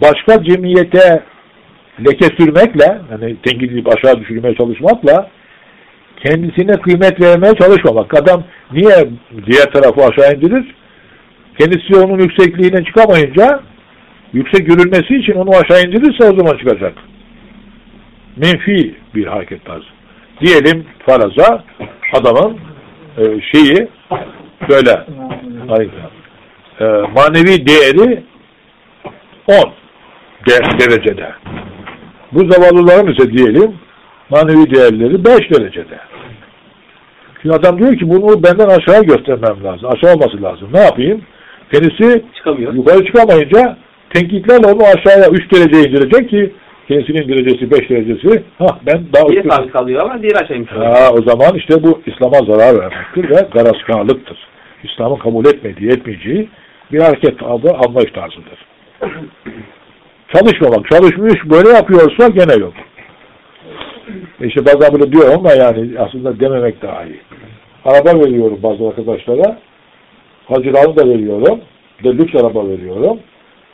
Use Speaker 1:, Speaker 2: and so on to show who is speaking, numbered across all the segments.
Speaker 1: başka cemiyete leke sürmekle, yani tenkit aşağı düşürmeye çalışmakla kendisine kıymet vermeye çalışmamak. Adam niye diğer tarafı aşağı indirir? Kendisi onun yüksekliğine çıkamayınca yüksek görülmesi için onu aşağı indirirse o zaman çıkacak. Menfi bir hareket tarzı. Diyelim faraza adamın e, şeyi böyle e, manevi değeri 10 de, derecede. Bu zavallıların ise diyelim manevi değerleri 5 derecede. Şimdi adam diyor ki bunu benden aşağı göstermem lazım. Aşağı olması lazım. Ne yapayım? Kendisi
Speaker 2: Çıkamıyor.
Speaker 1: yukarı çıkamayınca tenkitlerle onu aşağıya 3 derece indirecek ki kendisinin derecesi 5 derecesi ha ben daha
Speaker 2: Biri sabit kalıyor ama diğer aşağı inmiş.
Speaker 1: Ha, o zaman işte bu İslam'a zarar vermektir ve garazkarlıktır. İslam'ın kabul etmediği, etmeyeceği bir hareket aldığı anlayış tarzıdır. Çalışmamak, çalışmış böyle yapıyorsa gene yok. İşte bazen böyle diyor ama yani aslında dememek daha iyi. Araba veriyorum bazı arkadaşlara. Hacılarını da veriyorum. De lüks araba veriyorum.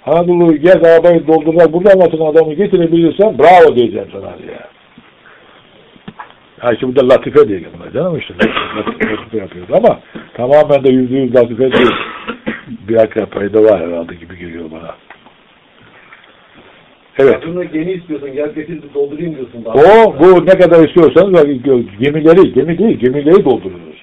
Speaker 1: Anadolu gez arabayı doldurmak burada olmasın adamı getirebilirsen bravo diyeceğim sana diye. Ha işte bu da latife diye gelmez canım işte. latife, latife yapıyoruz ama tamamen de yüzde yüz latife değil. Bir hakika payda var herhalde gibi geliyor bana. Evet.
Speaker 3: Bunu gemi istiyorsun, gel getir doldurayım diyorsun. Daha.
Speaker 1: O bu ne kadar istiyorsanız gemileri, gemi değil, gemileri doldururuz.